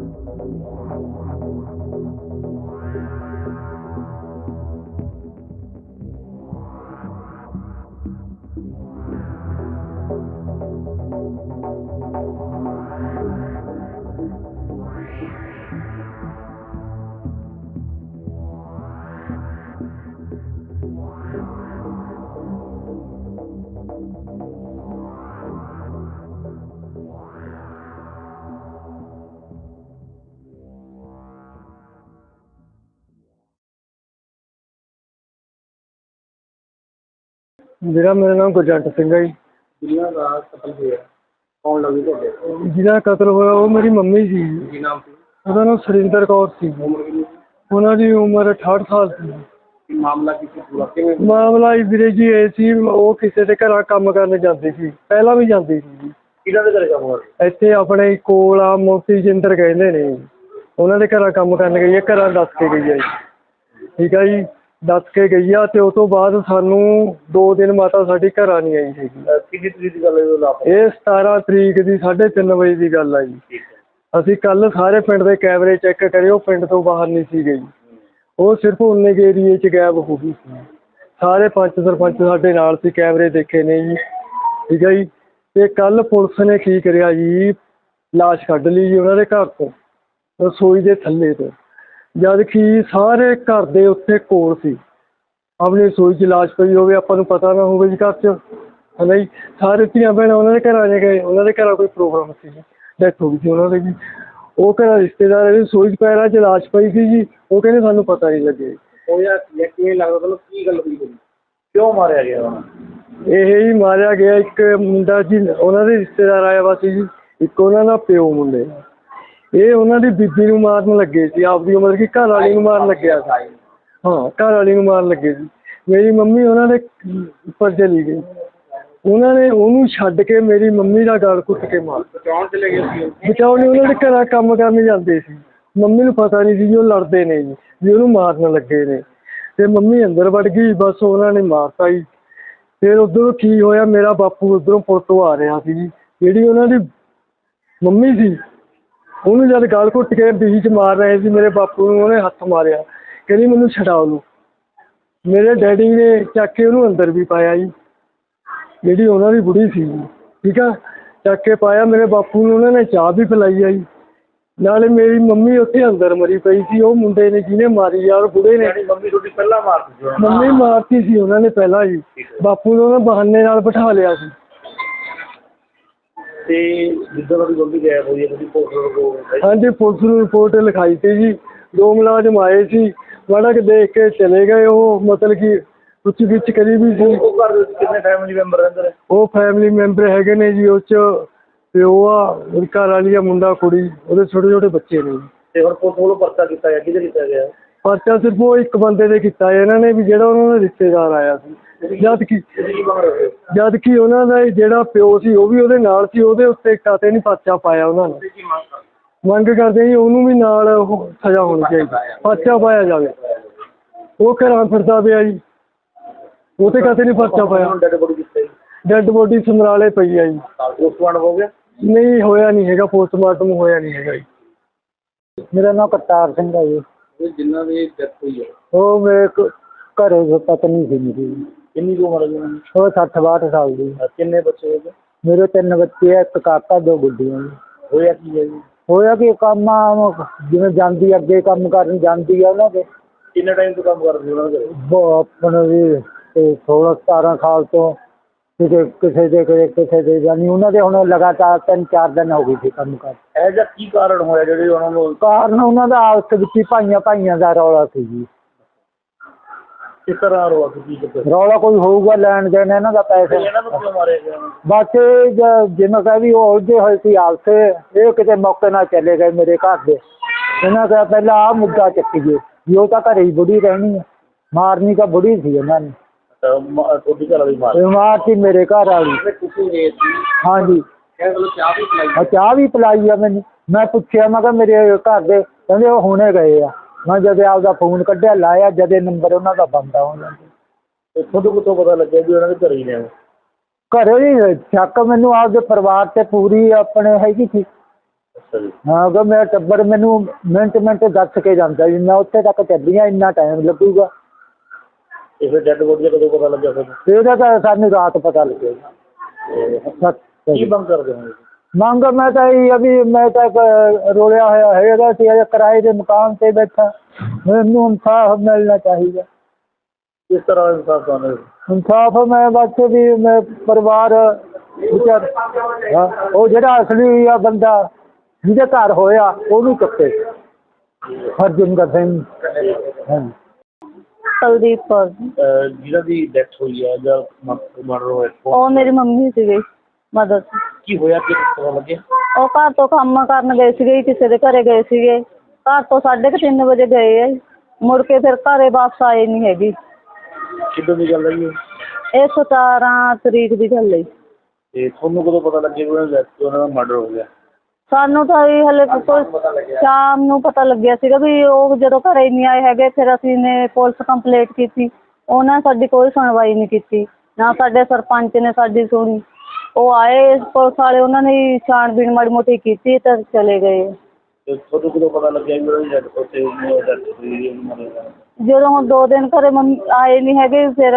Thank you. ਮੇਰਾ ਮੇਰਾ ਨਾਮ ਗੁਰਜੰਟ ਸਿੰਘ ਹੈ ਜੀ। ਜਿਨ੍ਹਾਂ ਦਾ ਕਤਲ ਹੋਇਆ ਕੌਣ ਲੱਗੀ ਤੁਹਾਡੇ? ਜਿਹਦਾ ਕਤਲ ਹੋਇਆ ਉਹ ਮੇਰੀ ਮੰਮੀ ਸੀ। ਕੀ ਨਾਮ ਸੀ? ਉਹਦਾ ਨਾਮ ਸੁਰਿੰਦਰ ਕੌਰ ਸੀ। ਉਮਰ ਕਿੰਨੀ ਸੀ? ਉਹਨਾਂ ਦੀ ਉਮਰ 68 ਸਾਲ ਸੀ। ਕੀ ਮਾਮਲਾ ਕੀ ਸੀ ਪੂਰਾ? ਕਿਵੇਂ ਮਾਮਲਾ ਇਹ ਵੀਰੇ ਜੀ ਇਹ ਸੀ ਉਹ ਕਿਸੇ ਦੇ ਘਰਾਂ ਕੰਮ ਕਰਨ ਜਾਂਦੀ ਸੀ। ਪਹਿਲਾਂ ਵੀ ਜਾਂਦੀ ਸੀ ਜੀ। ਕਿਹਨਾਂ ਦੇ ਘਰੇ ਕੰਮ ਕਰਦੇ? ਇੱਥੇ ਆਪਣੇ ਕੋਲ ਆ ਮੋਤੀ ਜਿੰਦਰ ਕਹਿੰਦੇ ਨੇ। ਜੀ। ਉਹਨਾਂ ਦੇ ਘਰਾਂ ਕੰਮ ਕਰਨ ਗਈ ਹੈ ਘਰਾਂ ਦੱਸ ਕੇ ਗਈ ਹੈ ਜੀ। ਠੀਕ ਹੈ ਜੀ। ਦੱਸ ਕੇ ਗਈ ਆ ਤੇ ਉਸ ਤੋਂ ਬਾਅਦ ਸਾਨੂੰ 2 ਦਿਨ ਮਾਤਾ ਸਾਡੀ ਘਰਾਂ ਨਹੀਂ ਆਈ ਸੀਗੀ। ਅਹ ਕਿੰਨੀ ਤਰੀਕ ਦੀ ਗੱਲ ਹੈ ਉਹ ਇਹ 17 ਤਰੀਕ ਦੀ 3:30 ਵਜੇ ਦੀ ਗੱਲ ਆ ਜੀ। ਠੀਕ ਹੈ। ਅਸੀਂ ਕੱਲ ਸਾਰੇ ਪਿੰਡ ਦੇ ਕੈਮਰੇ ਚੈੱਕ ਕਰੇ ਉਹ ਪਿੰਡ ਤੋਂ ਬਾਹਰ ਨਹੀਂ ਸੀ ਗਈ ਉਹ ਸਿਰਫ ਉਨੇ ਕੇ ਏਰੀਏ 'ਚ ਗਾਇਬ ਹੋ ਗਈ ਸੀ। ਸਾਰੇ ਪੰਚ ਸਰਪੰਚ ਸਾਡੇ ਨਾਲ ਸੀ ਕੈਮਰੇ ਦੇਖੇ ਨੇ ਜੀ। ਠੀਕ ਹੈ ਜੀ। ਤੇ ਕੱਲ ਪੁਲਿਸ ਨੇ ਕੀ ਕਰਿਆ ਜੀ? ਲਾਸ਼ ਕੱਢ ਲਈ ਜੀ ਉਹਨਾਂ ਦੇ ਘਰ ਤੋਂ ਰਸੋਈ ਦੇ ਥੱਲੇ ਤੋਂ। ਜਦ ਕਿ ਸਾਰੇ ਘਰ ਦੇ ਉੱਤੇ ਕੋਲ ਸੀ। ਆਪਣੀ ਰਸੋਈ 'ਚ ਲਾਸ਼ ਪਈ ਹੋਵੇ ਆਪਾਂ ਨੂੰ ਪਤਾ ਨਾ ਹੋਵੇ ਜੀ ਘਰ 'ਚ ਹੈ ਨਾ ਜੀ। ਸਾਰੇ ਧੀਆਂ ਭੈਣਾਂ ਉਹਨਾਂ ਦੇ ਘਰਾਂ 'ਚ ਗਏ ਉਹਨਾਂ ਦੇ ਘਰਾਂ ਕੋਈ ਪ੍ਰੋਗਰਾਮ ਸੀ ਡੈਥ ਹੋ ਗਈ ਸੀ ਉਹਨਾਂ ਦੀ ਜੀ ਉਹ ਘਰਾਂ ਰਿਸ਼ਤੇਦਾਰ ਦੇ ਰਸੋਈ 'ਚ ਪੈਰਾਂ 'ਚ ਲਾਸ਼ ਪਈ ਸੀ ਜੀ ਉਹ ਕਹਿੰਦੇ ਸਾਨੂੰ ਪਤਾ ਨਹੀਂ ਲੱਗਿਆ ਜੀ। ਉਹ ਯਾਰ ਇਹ ਕਿਵੇਂ ਲੱਗਦਾ ਤੁਹਾਨੂੰ ਕੀ ਗੱਲ ਹੋਈ ਹੋਈ ਕਿਉਂ ਮਾਰਿਆ ਗਿਆ ਉਹਨਾਂ ਇਹ ਹੀ ਮਾਰਿਆ ਗਿਆ ਇੱਕ ਮੁੰਡਾ ਜੀ ਉਹਨਾਂ ਦੇ ਰਿਸ਼ਤੇਦਾਰ ਆਇਆ ਵਾ ਸੀ ਜੀ ਇੱਕ ਉਹਨਾਂ ਦਾ ਪਿਓ ਮੁੰਡੇ। ਦਾ। ਇਹ ਉਹਨਾਂ ਦੀ ਬੀਬੀ ਨੂੰ ਮਾਰਨ ਲੱਗੇ ਸੀ ਆਪਦੀ ਉਮਰ ਕੀ ਘਰ ਵਾਲੀ ਨੂੰ ਮਾਰਨ ਲੱਗਿਆ ਸੀ। ਹਾਂ ਘਰ ਵਾਲੀ ਨੂੰ ਮਾਰਨ ਲੱਗੇ ਸੀ। ਮੇਰੀ ਮੰਮੀ ਉਹਨਾਂ ਦੇ ਉੱਪਰ ਚਲੀ ਗਈ। ਉਹਨਾਂ ਨੇ ਉਹਨੂੰ ਛੱਡ ਕੇ ਮੇਰੀ ਮੰਮੀ ਦਾ ਗਲ ਘੁੱਟ ਕੇ ਮਾਰ ਬਚਾਉਣ ਚਲੇ ਗਏ ਸੀ ਉਹ। ਬਚਾਉਣੇ ਉਹਨਾਂ ਦੇ ਘਰਾਂ ਕੰਮ ਕਰਨ ਜਾਂਦੇ ਸੀ। ਮੰਮੀ ਨੂੰ ਪਤਾ ਨਹੀਂ ਸੀ ਜੀ ਉਹ ਲੜਦੇ ਨੇ ਜੀ ਵੀ ਉਹਨੂੰ ਮਾਰਨ ਲੱਗੇ ਨੇ। ਤੇ ਮੰਮੀ ਅੰਦਰ ਵੜ ਗਈ ਬਸ ਉਹਨਾਂ ਨੇ ਮਾਰਤਾ ਜੀ। ਫਿਰ ਉਧਰੋਂ ਕੀ ਹੋਇਆ ਮੇਰਾ ਬਾਪੂ ਉਧਰੋਂ ਪੁਲ ਤੋਂ ਆ ਰਿਹਾ ਸੀ ਜੀ। ਜਿਹੜੀ ਉਹਨਾਂ ਦੀ ਮੰਮੀ ਸੀ ਉਹਨੂੰ ਜਦ ਗਲ ਘੁੱਟ ਕੇ ਬੀਚ ਮਾਰ ਰਹੇ ਸੀ ਮੇਰੇ ਬਾਪੂ ਨੂੰ ਉਹਨੇ ਹੱਥ ਮਾਰਿਆ। ਕਹਿੰਦੀ ਮੈਨੂੰ ਛਡਾ ਲਓ ਮੇਰੇ ਡੈਡੀ ਨੇ ਚੱਕ ਕੇ ਉਹਨੂੰ ਅੰਦਰ ਵੀ ਪਾਇਆ ਜੀ। ਜਿਹੜੀ ਉਹਨਾਂ ਦੀ ਬੁੜੀ ਸੀ ਠੀਕ ਆ? ਚੱਕ ਕੇ ਪਾਇਆ ਮੇਰੇ ਬਾਪੂ ਨੂੰ ਉਹਨਾਂ ਨੇ ਚਾਹ ਵੀ ਪਿਲਾਈ ਆ ਜੀ। ਨਾਲੇ ਮੇਰੀ ਮੰਮੀ ਉੱਥੇ ਅੰਦਰ ਮਰੀ ਪਈ ਸੀ ਉਹ ਮੁੰਡੇ ਨੇ ਜਿਹਨੇ ਮਾਰੀ ਯਾਰ ਬੁੜੇ ਨੇ ਮੰਮੀ ਤੁਹਾਡੀ ਪਹਿਲਾਂ ਮਾਰਤੀ ਸੀ। ਮੰਮੀ ਮਾਰਤੀ ਸੀ ਉਹਨਾਂ ਨੇ ਪਹਿਲਾਂ ਜੀ। ਬਾਪੂ ਨੂੰ ਉਹਨਾਂ ਬਹਾਨੇ ਨਾਲ ਬਿਠਾ ਲਿਆ ਸੀ। ਤੇ ਜਿੱਦਾਂ ਤੁਹਾਡੀ ਮੰਮੀ ਗਾਇਬ ਹੋਈ ਹੈ ਤੁਸੀਂ ਪੋਸਟਰ ਕੋ ਹਾਂਜੀ ਪੁਲਿਸ ਨੂੰ ਰਿਪੋਰਟ ਲਿਖਾਈ ਸੀ ਜੀ। ਦੋ ਮੁਲਾਜ਼ਮ ਆਏ ਸੀ। ਮਾੜਾ ਕਿ ਦੇਖ ਕੇ ਚਲੇ ਗਏ ਉਹ ਮਤਲਬ ਕਿ ਪੁੱਛ ਗਿੱਛ ਕਰੀ ਵੀ ਸੀ। ਉਹ ਘਰ ਦੇ ਵਿੱਚ ਕਿੰਨੇ ਫੈਮਿਲੀ ਮੈਂਬਰ ਰਹਿੰਦੇ ਨੇ? ਉਹ ਫੈਮਿਲੀ ਮੈਂਬਰ ਹੈਗੇ ਨੇ ਜੀ ਉਹ ਚ ਪਿਓ ਆ ਉਹਦੀ ਘਰ ਵਾਲੀ ਆ ਮੁੰਡਾ ਕੁੜੀ ਉਹਦੇ ਛੋਟੇ ਛੋਟੇ ਬੱਚੇ ਨੇ ਜੀ। ਤੇ ਹੁਣ ਪੁਲਿਸ ਵੱਲੋਂ ਪਰਚਾ ਕੀਤਾ ਗਿਆ ਕਿਹਦੇ ਕੀਤਾ ਗਿਆ? ਪਰਚਾ ਸਿਰਫ ਉਹ ਇੱਕ ਬੰਦੇ ਦੇ ਕੀਤਾ ਇਹਨਾਂ ਨੇ ਵੀ ਜਿਹੜਾ ਉਹਨਾਂ ਦਾ ਰਿਸ਼ਤੇਦਾਰ ਆਇਆ ਸੀ। ਜਦ ਕਿ ਜਦ ਕਿ ਉਹਨਾਂ ਦਾ ਜਿਹੜਾ ਪਿਓ ਸੀ ਉਹ ਵੀ ਉਹਦੇ ਨਾਲ ਸੀ ਉਹਦੇ ਉੱਤੇ ਕਾਤੇ ਨਹੀਂ ਪਰਚਾ ਪਾਇਆ ਉਹਨਾਂ ਨੇ। ਮੰਗ ਕਰਦੇ ਜੀ ਉਹਨੂੰ ਵੀ ਨਾਲ ਉਹ ਸਜ਼ਾ ਹੋਣੀ ਚਾਹੀਦੀ ਪਰਚਾ ਪਾਇਆ ਜਾਵੇ। ਉਹ ਘਰਾਂ ਫਿਰਦਾ ਪਿਆ ਜੀ। ਉਹ ਤੇ ਕਾਤੇ ਨਹੀਂ ਪਰਚਾ ਪਾਇਆ। ਡੈਡ ਬੋਡੀ ਕਿੱਥੇ ਡੈੱਡ ਬੋਡੀ ਸਮਰਾਲੇ ਪਈ ਆ ਜੀ। ਪੋਸਟਮਾਰਟਮ ਹੋ ਗਿਆ? ਨਹੀਂ ਹੋਇਆ ਨਹੀਂ ਹੈਗਾ ਪੋਸਟਮਾਰਟਮ ਹੋਇਆ ਨਹੀਂ ਹੈਗਾ ਜੀ। ਮੇਰਾ ਨਾਮ ਕਰਤਾਰ ਸਿੰਘ ਹੈ ਜੀ। ਜਿਨ੍ਹਾਂ ਦੀ ਡੈਥ ਹੋਈ ਹੈ ਉਹ ਮੇਰੇ ਘਰੇ ਪਤਨੀ ਸੀ ਮੇਰੀ। ਕਿੰਨੀ ਕੁ ਉਮਰ ਹੈ ਜੀ ਉਹਨਾਂ ਦੀ? ਉਹ 60 62 ਸਾਲ ਦੀ। ਅਹ ਕਿੰਨੇ ਬੱਚੇ ਹੋਏ ਮੇਰੇ ਤਿੰਨ ਬੱਚੇ ਆ ਇੱਕ ਕਾਕਾ ਦੋ ਗੁੱਡੀਆਂ ਜੀ। ਹੋਇਆ ਕੀ ਹੈ ਜੀ? ਹੋਇਆ ਕਿ ਕੰਮ ਆ, ਜਿਵੇਂ ਜਾਂਦੀ ਅੱਗੇ ਕੰਮ ਕਰਨ ਜਾਂਦੀ ਆ ਉਹਨਾਂ ਦੇ। ਕਿੰਨੇ ਟਾਈਮ ਤੋਂ ਕੰਮ ਕਰਦੇ ਉਹਨਾਂ ਦੇ ਉਹ ਆਪਣੇ ਵੀ ਤੇ 16 17 ਸਾਲ ਤੋਂ ਕਿਸੇ ਕਿਸੇ ਦੇ ਕਿਸੇ ਕਿਸੇ ਦੇ ਜਾਨੀ ਉਹਨਾਂ ਦੇ ਹੁਣ ਲਗਾਤਾਰ ਤਿੰਨ ਚਾਰ ਦਿਨ ਹੋ ਗਏ ਸੀ ਕੰਮ ਕਰ। ਇਹ ਜਿਹਾ ਕੀ ਕਾਰਨ ਹੋਇਆ ਜਿਹੜੇ ਉਹਨਾਂ ਨੂੰ ਕਾਰਨ ਉਹਨਾਂ ਦਾ ਆਪਸ ਵਿੱਚ ਹੀ ਭਾਈਆਂ ਭਾਈਆਂ ਦਾ ਰੌਲਾ ਸੀ ਜੀ। ਕਿਸ ਤਰ੍ਹਾਂ ਰੋਆ ਕੀ ਕਰਦੇ ਰੌਲਾ ਕੋਈ ਹੋਊਗਾ ਲੈਣ ਦੇਣ ਇਹਨਾਂ ਦਾ ਪੈਸੇ। ਇਹਨਾਂ ਨੂੰ ਕਿਉਂ ਮਾਰਿਆ ਗਿਆ? ਬਸ ਇਹ ਜ- ਜਿਵੇਂ ਕਹੇ ਵੀ ਉਹ ਉਲਝੇ ਹੋਏ ਸੀ ਆਪਸੇ ਇਹ ਕਿਤੇ ਮੌਕੇ ਨਾਲ ਚਲੇ ਗਏ ਮੇਰੇ ਘਰ ਦੇ। ਇਹਨਾਂ ਦਾ ਪਹਿਲਾਂ ਆ ਮੁੱਦਾ ਚੱਕੀਏ ਵੀ ਉਹ ਤਾਂ ਘਰੇ ਹੀ ਬੁੜੀ ਰਹਿਣੀ ਹੈ ਮਾਰਨੀ ਤਾਂ ਬੁੜੀ ਸੀ ਇਹਨਾਂ ਨੇ। ਤਾਂ ਮ- ਤੁਹਾਡੀ ਘਰ ਵਾਲੀ ਮਾਰ ਇਹ ਮਾਰਤੀ ਮੇਰੇ ਘਰ ਵਾਲੀ। ਤੁਸੀਂ ਰੇਤ ਸੀ। ਹਾਂਜੀ। ਗੱਲ ਚਾਹ ਵੀ ਪਿਲਾਈ। ਆ ਚਾਹ ਵੀ ਪਿਲਾਈ ਆ ਮੈਨੂੰ। ਮੈਂ ਪੁੱਛਿਆ ਮੈਂ ਕਿਹਾ ਮੇਰੇ ਘਰ ਦੇ ਕਹਿੰਦੇ ਉਹ ਹੁਣੇ ਗਏ ਆ। ਮੈਂ ਜਦ ਆਪਦਾ ਫੋਨ ਕੱਢਿਆ ਲਾਇਆ ਜਦੇ ਨੰਬਰ ਉਹਨਾਂ ਦਾ ਬੰਦ ਆ ਉਹਨਾਂ ਦਾ। ਤੇ ਕਿੱਥੋਂ ਪਤਾ ਲੱਗਿਆ ਵੀ ਉਹਨਾਂ ਦੇ ਘਰੇ ਹੀ ਨੇ ਉਹ? ਘਰੇ ਵੀ ਸ਼ੱਕ ਮੈਨੂੰ ਆਪਦੇ ਪਰਿਵਾਰ ਤੇ ਪੂਰੀ ਆਪਣੇ ਹੈਗੀ ਸੀ। ਅੱਛਾ ਜੀ। ਹਾਂ ਅਗਰ ਮੇਰਾ ਟੱਬਰ ਮੈਨੂੰ ਮਿੰਟ ਮਿੰਟ ਦੱਸ ਕੇ ਜਾਂਦਾ ਵੀ ਮੈਂ ਉੱਥੇ ਤੱਕ ਚੱਲੀ ਆ ਇੰਨਾ ਟਾਈਮ ਲੱਗੂਗਾ। ਤੇ ਫਿਰ ਡੈਡ ਬੋਡੀ ਦਾ ਕਦੋਂ ਪਤਾ ਲੱਗਿਆ ਤੁਹਾਨੂੰ ਇਹਦਾ ਤਾਂ ਸਾਨੂੰ ਰਾਤ ਪਤਾ ਲੱਗੇਗਾ ਤੇ ਸੱਤ ਕੀ ਬੰਦ ਕਰਦੇ ਹੋ? ਮੰਗ ਮੈਂ ਤਾਂ ਇਹ ਵੀ ਮੈਂ ਤਾਂ ਰੋਲਿਆ ਹੋਇਆ ਹੈਗਾ ਸੀ ਅਜੇ ਕਿਰਾਏ ਦੇ ਮਕਾਨ ਤੇ ਬੈਠਾ। ਮੈਨੂੰ ਇਨਸਾਫ ਮਿਲਣਾ ਚਾਹੀਦਾ। ਕਿਸ ਤਰ੍ਹਾਂ ਇਨਸਾਫ ਕਰਨਾ ਇਨਸਾਫ ਮੈਂ ਬਸ ਵੀ ਮੈਂ ਪਰਿਵਾਰ ਵਿਚਾਰ ਹਾਂ, ਉਹ ਜਿਹੜਾ ਅਸਲੀ ਆ ਬੰਦਾ ਜਿਹਦੇ ਘਰ ਹੋਇਆ ਉਹਨੂੰ ਚੁੱਕੇ। ਹਰਜਿੰਦਰ ਸਿੰਘ। ਹਾਂਜੀ ਕੁਲਦੀਪ ਕੌਰ। ਅਹ ਜਿਹਨਾਂ ਦੀ ਡੈਥ ਹੋਈ ਹੈ ਜਾਂ ਮਰਡਰ ਹੋਇਆ ਉਹ ਉਹ ਮੇਰੀ ਮੰਮੀ ਸੀਗੇ ਮਦਦ ਕੀ ਹੋਇਆ? ਕਿ ਪਤਾ ਲੱਗਿਆ? ਉਹ ਘਰ ਤੋਂ ਕੰਮ ਕਰਨ ਗਏ ਸੀਗੇ ਜੀ, ਕਿਸੇ ਦੇ ਘਰੇ ਗਏ ਸੀਗੇ। ਘਰ ਤੋਂ 3:30 ਵਜੇ ਗਏ ਆ ਜੀ। ਮੁੜ ਕੇ ਫਿਰ ਘਰੇ ਵਾਪਸ ਆਏ ਨਹੀਂ ਹੈਗੀ। ਕਿੱਦਾਂ ਦੀ ਗੱਲ ਹੈ ਜੀ ਇਹ? ਇਹ 17 ਤਰੀਕ ਦੀ ਗੱਲ ਹੈ ਤੇ ਤੁਹਾਨੂੰ ਕਦੋਂ ਪਤਾ ਲੱਗਿਆ ਕਿ ਉਹਨਾਂ ਦਾ death- ਉਹਨਾਂ ਦਾ ਮਰਡਰ ਹੋ ਗਿਆ? ਸਾਨੂੰ ਤਾਂ ਇਹ ਹਲੇ ਕੋਈ ਸ਼ਾਮ ਨੂੰ ਪਤਾ ਲੱਗਿਆ ਸੀਗਾ ਵੀ ਉਹ ਜਦੋਂ ਘਰੇ ਨਹੀਂ ਆਏ ਹੈਗੇ ਫਿਰ ਅਸੀਂ ਨੇ ਪੁਲਿਸ ਕੰਪਲੇਂਟ ਕੀਤੀ। ਉਹਨਾਂ ਨੇ ਸਾਡੀ ਕੋਈ ਸੁਣਵਾਈ ਨਹੀਂ ਕੀਤੀ। ਨਾ ਸਾਡੇ ਸਰਪੰਚ ਨੇ ਸਾਡੀ ਸੁਣੀ। ਉਹ ਆਏ ਪੁਲਿਸ ਵਾਲੇ ਉਹਨਾਂ ਨੇ ਛਾਣਬੀਣ ਮਾੜੀ ਮੋਟੀ ਕੀਤੀ ਤਾਂ ਚਲੇ ਗਏ। ਤੇ ਤੁਹਾਨੂੰ ਕਦੋਂ ਪਤਾ ਲੱਗਿਆ ਕਿ ਉਹਨਾਂ ਦੀ ਡੈਥ ਉੱਥੇ ਡੈਥ ਹੋਈ ਹੈ ਉਹਨਾਂ ਮਰਡਰ ਜਦੋਂ ਹੁਣ ਦੋ ਦਿਨ ਘਰੇ ਮੰਮੀ ਆਏ ਨਹੀਂ ਹੈਗੇ ਫਿਰ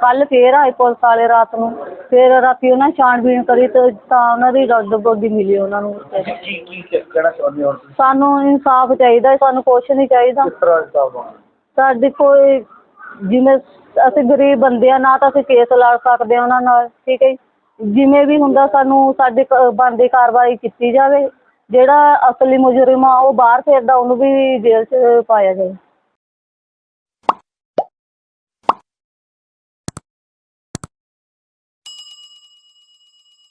ਕੱਲ ਫੇਰ ਆਏ ਪੁਲਿਸ ਵਾਲੇ ਰਾਤ ਨੂੰ। ਫਿਰ ਰਾਤੀ ਉਹਨਾਂ ਛਾਣਬੀਣ ਕਰੀ ਤੇ ਤਾਂ ਉਹਨਾਂ ਦੀ ਰੱਦ ਬੋਡੀ ਮਿਲੀ ਉਹਨਾਂ ਨੂੰ। ਕੀ ਕੀ ਕਹਿਣਾ ਚਾਹੁੰਦੇ ਹੋ ਤੁਸੀਂ? ਸਾਨੂੰ ਇਨਸਾਫ ਚਾਹੀਦਾ ਹੈ, ਸਾਨੂੰ ਕੁਛ ਨਹੀਂ ਚਾਹੀਦਾ। ਕਿਸ ਤਰ੍ਹਾਂ ਇਨਸਾਫ ਹੋਣਾ? ਸਾਡੀ ਕੋਈ ਜਿਵੇਂ ਅਸੀਂ ਗਰੀਬ ਬੰਦੇ ਆ ਨਾ ਤਾਂ ਅਸੀਂ ਕੇਸ ਲੜ ਸਕਦੇ ਹਾਂ ਉਹਨਾਂ ਨਾਲ ਠੀਕ ਹੈ ਜੀ। ਜਿਵੇਂ ਵੀ ਹੁੰਦਾ ਸਾਨੂੰ ਸਾਡੀ ਕ- ਬਣਦੀ ਕਾਰਵਾਈ ਕੀਤੀ ਜਾਵੇ, ਜਿਹੜਾ ਅਸਲੀ ਮੁਜਰਮ ਆ ਉਹ ਬਾਹਰ ਫਿਰਦਾ, ਉਹਨੂੰ ਵੀ ਜੇਲ੍ਹ 'ਚ ਪਾਇਆ ਜਾਵੇ।